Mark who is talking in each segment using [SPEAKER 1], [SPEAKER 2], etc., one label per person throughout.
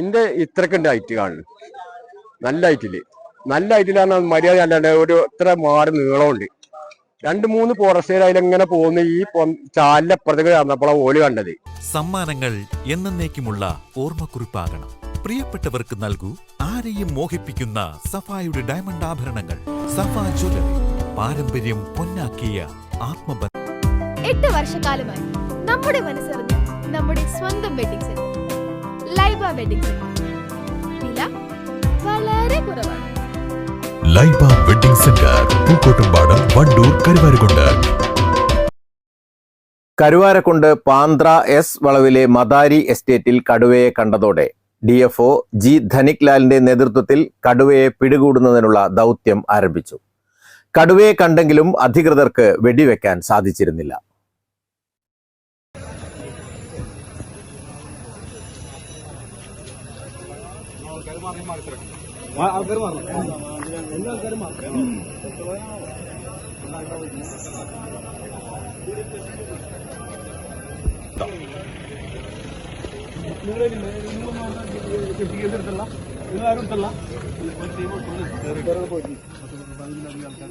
[SPEAKER 1] ഇന്റെ ഇത്രക്കുണ്ട് ഹൈറ്റ് കാണുന്നു. നല്ല ഹൈറ്റിൽ നല്ല ഹൈറ്റിലാണ് മര്യാദ അല്ലാണ്ട് ഒരു ഇത്ര മാറി നീളമുണ്ട്. രണ്ട് മൂന്ന് ഫോറസ്റ്റുകാർ അതിലെങ്ങനെ പോകുന്ന ഈ ചാലിലപ്പുറത്തേക്ക് നടന്നപ്പോഴാ നടന്നപ്പോഴാണ് ഓൽ കണ്ടത്.
[SPEAKER 2] സമ്മാനങ്ങൾ എന്നേക്കുമുള്ള ഓർമ്മക്കുറിപ്പാകണം. പ്രിയപ്പെട്ടവർക്ക് നൽകൂ ആരെയും മോഹിപ്പിക്കുന്ന സഫായുടെ ഡയമണ്ട് ആഭരണങ്ങൾ. സഫാ ജ്വല്ലറി പാരമ്പര്യം പൊന്നാക്കിയ ആത്മബന്ധം.
[SPEAKER 3] എട്ട് വർഷക്കാലമായി നമ്മുടെ മനസ്സറിഞ്ഞ് നമ്മുടെ സ്വന്തം വെഡിങ് സെന്റർ ലൈബ വെഡിങ് വില വളരെ കുറവാണ്.
[SPEAKER 4] Laiba wedding centre Pookkottumpadam Wandoor Karuvarakundu.
[SPEAKER 5] Karuvarakundu Panthra S വളവിലെ Madari എസ്റ്റേറ്റിൽ കടുവയെ കണ്ടതോടെ D F O G Dhanik ലാലിന്റെ നേതൃത്വത്തിൽ കടുവയെ പിടികൂടുന്നതിനുള്ള ദൗത്യം ആരംഭിച്ചു. കടുവയെ കണ്ടെങ്കിലും അധികൃതർക്ക് വെടിവെക്കാൻ സാധിച്ചിരുന്നില്ല. ആൾക്കാർ മാറി മാറിക്കിടക്കും
[SPEAKER 6] ആൾക്കാർ മാറും. എല്ലാ ആൾക്കാരും മാറും. നിങ്ങളെടുത്തല്ല നിങ്ങളാരും എടുത്തല്ല പോയി ആൾക്കാർ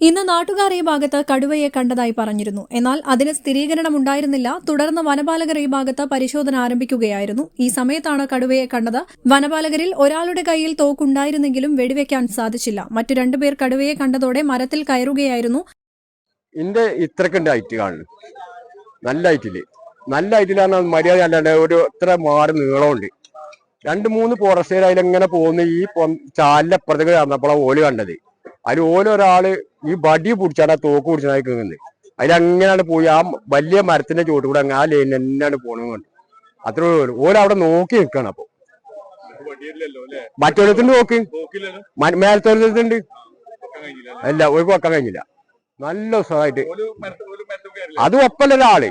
[SPEAKER 7] ഇന്ന് നാട്ടുകാർ ഈ ഭാഗത്ത് കടുവയെ കണ്ടതായി പറഞ്ഞിരുന്നു. എന്നാൽ അതിന് സ്ഥിരീകരണം ഉണ്ടായിരുന്നില്ല തുടർന്ന് വനപാലകർ ഈ ഭാഗത്ത് പരിശോധന ആരംഭിക്കുകയായിരുന്നു. ഈ സമയത്താണ് കടുവയെ കണ്ടത്. വനപാലകരിൽ ഒരാളുടെ കയ്യിൽ തോക്കുണ്ടായിരുന്നെങ്കിലും വെടിവെക്കാൻ സാധിച്ചില്ല. മറ്റു രണ്ടുപേർ കടുവയെ കണ്ടതോടെ മരത്തിൽ കയറുകയായിരുന്നു.
[SPEAKER 1] ഇന്റെ ഇത്രക്കുണ്ട് ഹൈറ്റ് കാണുന്നു. നല്ല ഹൈറ്റിൽ നല്ല ഹൈറ്റിലാണ് മര്യാദ അല്ലാണ്ട് ഒരു ഇത്ര മാറി നീളമുണ്ട് രണ്ട് മൂന്ന് ഫോറസ്റ്റുകാർ അതിലെങ്ങനെ പോകുന്ന. ഈ ചാലിന്റെ അപ്പുറത്തേക്ക് നടന്നപ്പോഴാണ് ഓൽ കണ്ടത്. അതിൽ ഓലൊരാൾ ഈ വടി പിടിച്ചാണ് തോക്ക് പിടിച്ചതായി കേൾക്കുന്നത് അതിലങ്ങനെയാണ് പോയി. ആ വലിയ മരത്തിന്റെ ചുവട്ട് കൂടെ ആ ലൈൻ തന്നെയാണ് പോണത് കൊണ്ട്. അത്ര ഓരവിടെ നോക്കി നിൽക്കണം അപ്പൊ. മറ്റൊരു നോക്ക്. മേലത്തൊരുത്തുണ്ട് അല്ല ഒരു വെക്കാൻ കഴിഞ്ഞില്ല. നല്ല സുഖമായിട്ട് അത് ഒപ്പല്ല ഒരാൾ.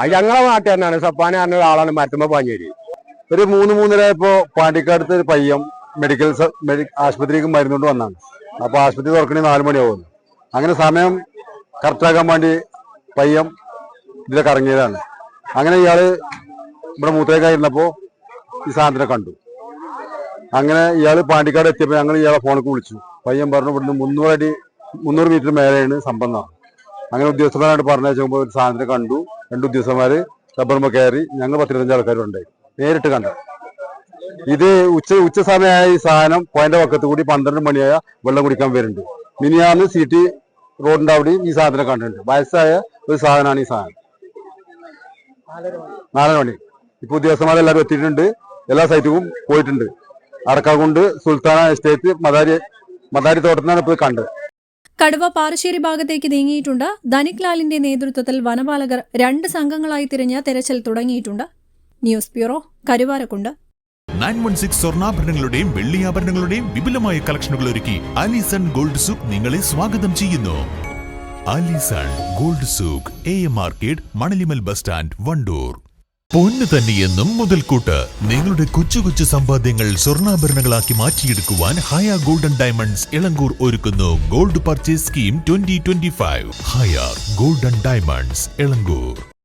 [SPEAKER 1] അത് ഞങ്ങളെ നാട്ടിൽ തന്നെയാണ്. സപ്പാന പറഞ്ഞ ഒരാളാണ് മരത്തുമ്പോ പാഞ്ഞേരി.
[SPEAKER 8] ഒരു മൂന്ന് മൂന്നര ഇപ്പോ പാണ്ടിക്കാടത്ത് ഒരു പയ്യൻ മെഡിക്കൽ ആശുപത്രിക്ക് മരുന്നുകൊണ്ട് വന്നാണ്. അപ്പൊ ആശുപത്രി തുറക്കണേ നാല് മണിയാവും അങ്ങനെ സമയം കറക്റ്റാക്കാൻ വേണ്ടി പയ്യൻ ഇതിലൊക്കെ ഇറങ്ങിയതാണ് അങ്ങനെ ഇയാൾ ഇവിടെ മൂത്തേക്കായിരുന്നപ്പോ ഈ സാധനത്തിനെ കണ്ടു. അങ്ങനെ ഇയാൾ പാണ്ടിക്കാട് എത്തിയപ്പോ ഞങ്ങൾ ഇയാളെ ഫോണിൽ വിളിച്ചു. പയ്യൻ പറഞ്ഞു ഇവിടുന്ന് മുന്നൂറടി മുന്നൂറ് മീറ്റർ മേലെയാണ് സംബന്ധം അങ്ങനെ ഉദ്യോഗസ്ഥന്മാരായിട്ട് പറഞ്ഞു ഒരു സാധനം കണ്ടു. രണ്ട് ഉദ്യോഗസ്ഥന്മാര് റബ്ബർമ്മ കയറി. ഞങ്ങൾ പത്തിരുപത്തഞ്ച് ആൾക്കാരുണ്ട്. നേരിട്ട് കണ്ട. ഇത് ഉച്ച ഉച്ച സമയമായ ഈ സാധനം പോയിന്റ് പക്കത്ത് കൂടി പന്ത്രണ്ട് മണിയായ വെള്ളം കുടിക്കാൻ വരുന്നുണ്ട്. മിനിയാന്ന് സി ടി റോഡിന്റെ അവിടെയും ഈ സാധനം കണ്ടിട്ടുണ്ട്. വയസ്സായ ഒരു സാധനമാണ് ഈ സാധനം. നാലര മണി. ഇപ്പൊ ഉദ്യോഗസ്ഥന്മാരെല്ലാവരും എത്തിയിട്ടുണ്ട്. എല്ലാ സൈറ്റിലും പോയിട്ടുണ്ട്. അടക്കാകുണ്ട് സുൽത്താന എസ്റ്റേറ്റ് മദാരി മദാരി തോട്ടത്തിനാണ് ഇപ്പോൾ കണ്ടത്.
[SPEAKER 7] കടുവ പാറശ്ശേരി ഭാഗത്തേക്ക് നീങ്ങിയിട്ടുണ്ട്. ധനിക് ലാലിന്റെ നേതൃത്വത്തിൽ വനപാലകർ രണ്ട് സംഘങ്ങളായി തിരിഞ്ഞ് തെരച്ചിൽ തുടങ്ങിയിട്ടുണ്ട്. News bureau Karuvarakundu.
[SPEAKER 4] Nine one six സ്വർണാഭരണങ്ങളുടെയും വെള്ളിയാഭരണങ്ങളുടെയും വിപുലമായ കളക്ഷനുകൾ ഒരുക്കി അലിസൺ ഗോൾഡ് സൂക്ക് നിങ്ങളെ സ്വാഗതം ചെയ്യുന്നു. Alison gold souk A M market Manalimal bus stand Wandoor. പൊന്ന് തന്നെയെന്നും മുതൽക്കൂട്ട്. നിങ്ങളുടെ കൊച്ചു കൊച്ചു സമ്പാദ്യങ്ങൾ സ്വർണാഭരണങ്ങളാക്കി മാറ്റിയെടുക്കുവാൻ ഹയ ഗോൾഡൻ ഡയമണ്ട്സ് ഇളങ്കൂർ ഒരുക്കുന്നു. Gold purchase scheme twenty twenty five. Haya golden diamonds Elankur.